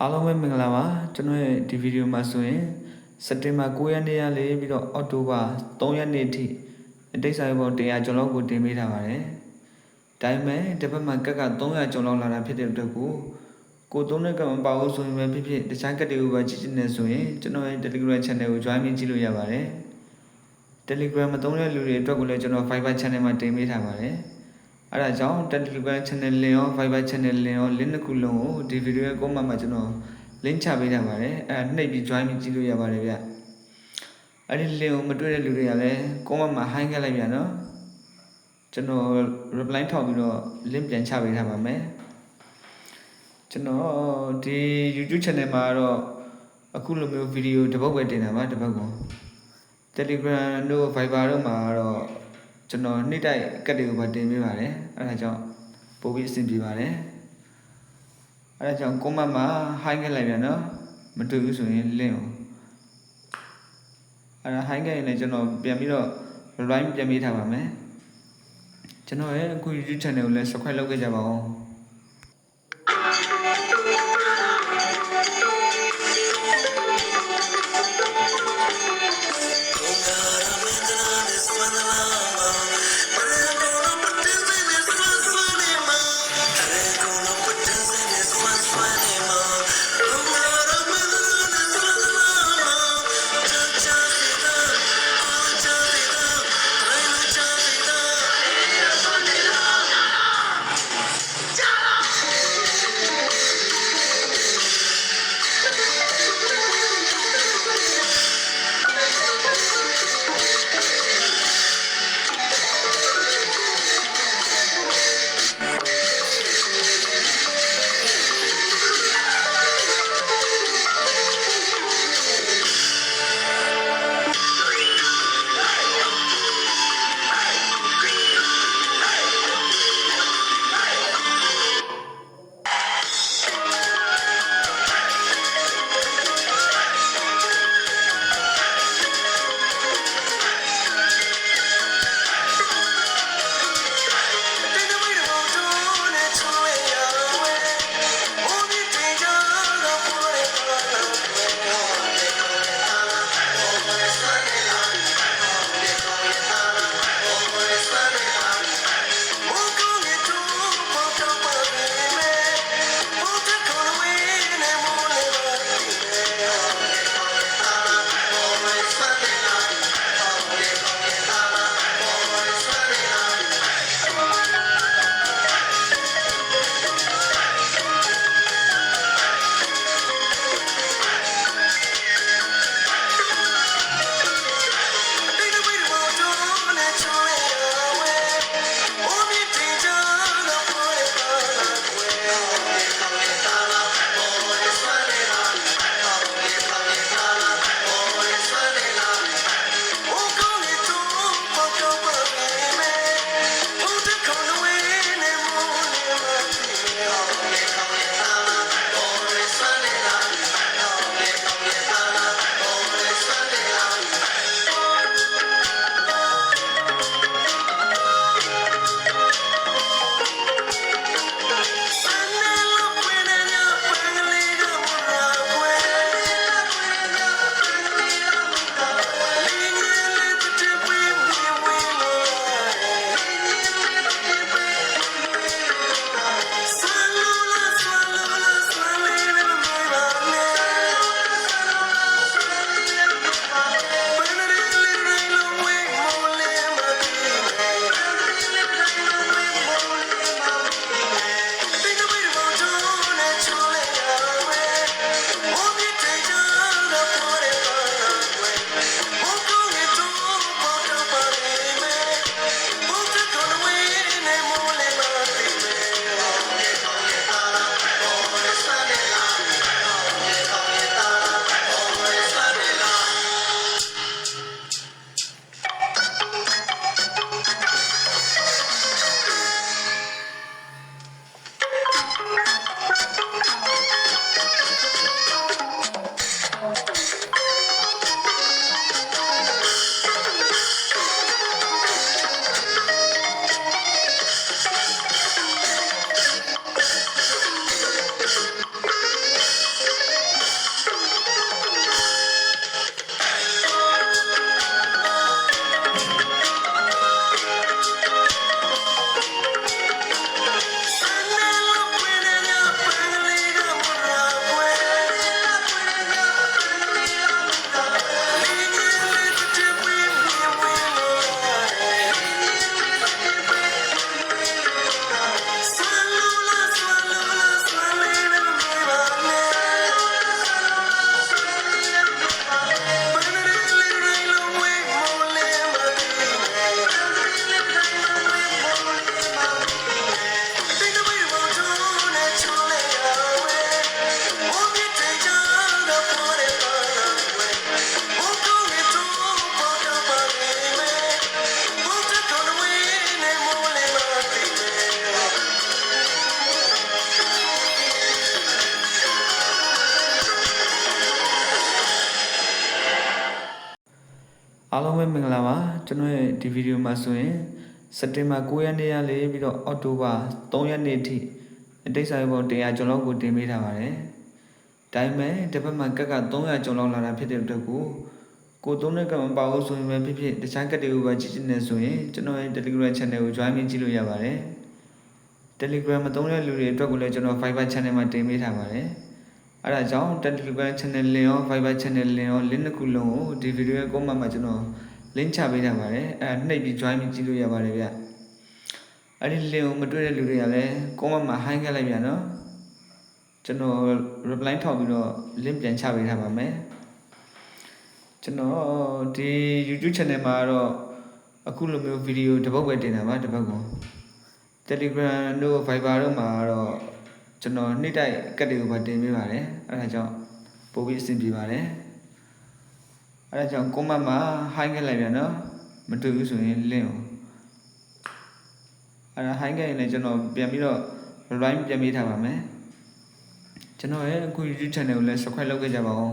အားလုံးပဲမင်္ဂလာပါကျွန်တော်ရဲ့ဒီဗီဒီယိုမှာဆိုရင်စက်တင်ဘာ9ရက်နေ့ရလေးပြီးတော့အောက်တိုဘာ3ရက်နေ့ထိအတိတ်ဆိုင်ပေါ်100ကျော်လောက်ကိုတင်ပေးထားပါတယ်။ဒါပေမဲ့တစ်ဖက်မှာကက်က300ကျော်လောက်လာတာဖြစ်တဲ့အတွက်ကိုကိုသုံးတဲ့ကမ္ဘာပါလို့ဆိုရင်ပဲဖြစ်ဖြစ်တခြားကက်တွေကိုပဲကြည့်ကြည့်နေဆိုရင်ကျွန်တော်ရဲ့ Telegram Channel ကို join ကြည့်လို့ရပါတယ်။ Telegram မသုံးတဲ့လူတွေအတွက်ကိုလည်းကျွန်တော် Viber Channel မှာတင်ပေးထားပါတယ်။ အဲဒါကြောင့် Telegram Channel လင်ရော Viber Channel လင်ရော link တစ်ခုလုံးကိုဒီဗီဒီယိုရဲ့ comment မှာကျွန်တော် link ချပေးထားပါတယ်အဲဒါနှိပ်ပြီး join ပြီးကြည့်လို့ရပါတယ်ဗျအဲ့ဒီ link ကိုမတွေ့တဲ့လူတွေကလည်း comment မှာ hi ခဲ့လိုက်ပြန်နော်ကျွန်တော် reply ထောက်ပြီးတော့ link ပြန်ချပေးထားပါမယ်ကျွန်တော်ဒီ YouTube channel မှာတော့အခုလိုမျိုးဗီဒီယိုတစ်ပုတ်ပဲတင်တာပါတစ်ပုတ်ကို Telegram တို့ Viber တို့မှာတော့ ကျွန်တော်နေ့တိုက်ကတ်တွေကိုပါတင်ပေးပါတယ်အဲဒါကြောင့်ပို့ပြီးအဆင်ပြေပါတယ်အဲဒါကြောင့် comment မှာ hi ခဲ့လိုက်ပြန်နော်မတွေ့ဘူးဆိုရင် link ကိုအဲဒါ hi ခဲ့ရင်လည်းကျွန်တော်ပြန်ပြီးတော့ reply ပြန်ပေးထားပါမယ်ကျွန်တော်ရဲ့အခု YouTube channel ကိုလည်း subscribe လုပ်ခဲ့ကြပါဦး အားလုံးပဲမင်္ဂလာပါကျွန်တော်ရဲ့ဒီဗီဒီယိုမှာဆိုရင်စက်တင်ဘာ9ရက်နေ့ရလေးပြီးတော့အောက်တိုဘာ3ရက်နေ့ထိအတိတ်ဆိုင်ပေါ်100ကျော်လောက်ကိုတင်ပေးထားပါတယ်ဒါပေမဲ့တစ်ဖက်မှာကက်က300ကျော်လောက်လာတာဖြစ်တဲ့အတွက်ကိုကိုသုံးတဲ့ကမပါဘူးဆိုရင်ပဲဖြစ်ဖြစ်တခြားကက်တွေကိုပဲကြည့်ချင်နေဆိုရင်ကျွန်တော်ရဲ့ Telegram channel ကို join ကြည့်လို့ရပါတယ် Telegram မသုံးတဲ့လူတွေအတွက်ကိုလည်းကျွန်တော် Viber channel မှာတင်ပေးထားပါတယ် အဲဒါကြောင့် Telegram channel လင်ရော Viber channel လင်ရော link တစ်ခုလုံးကိုဒီဗီဒီယိုရဲ့ comment မှာကျွန်တော် link ချပေးထားပါတယ်အဲဒါနှိပ်ပြီး join ပြီးကြည့်လို့ရပါတယ်ဗျအဲ့ဒီ link ကိုမတွေ့တဲ့လူတွေကလည်း comment မှာ hi ခဲ့လိုက်ပြန်နော်ကျွန်တော် reply ထောက်ပြီးတော့ link ပြန်ချပေးထားပါမယ်ကျွန်တော်ဒီ YouTube channel မှာတော့အခုလိုမျိုးဗီဒီယိုတစ်ပုတ်ပဲတင်တာပါတစ်ပတ်ကို Telegram တို့ Viber တို့မှာတော့ ကျွန်တော်နေ့တိုက်ကတ်တွေကိုပါတင်ပေးပါတယ်အဲဒါကြောင့်ပို့ပြီးအဆင်ပြေပါတယ်အဲဒါကြောင့် comment မှာ hi ခဲ့လိုက်ပြန်နော်မတွေ့ဘူးဆိုရင် link ကိုအဲဒါ hi ခဲ့ရင်လည်းကျွန်တော်ပြန်ပြီးတော့ reply ပြန်ပေးထားပါမယ်ကျွန်တော်ရဲ့အခု YouTube channel ကိုလည်း subscribe လုပ်ခဲ့ကြပါဦး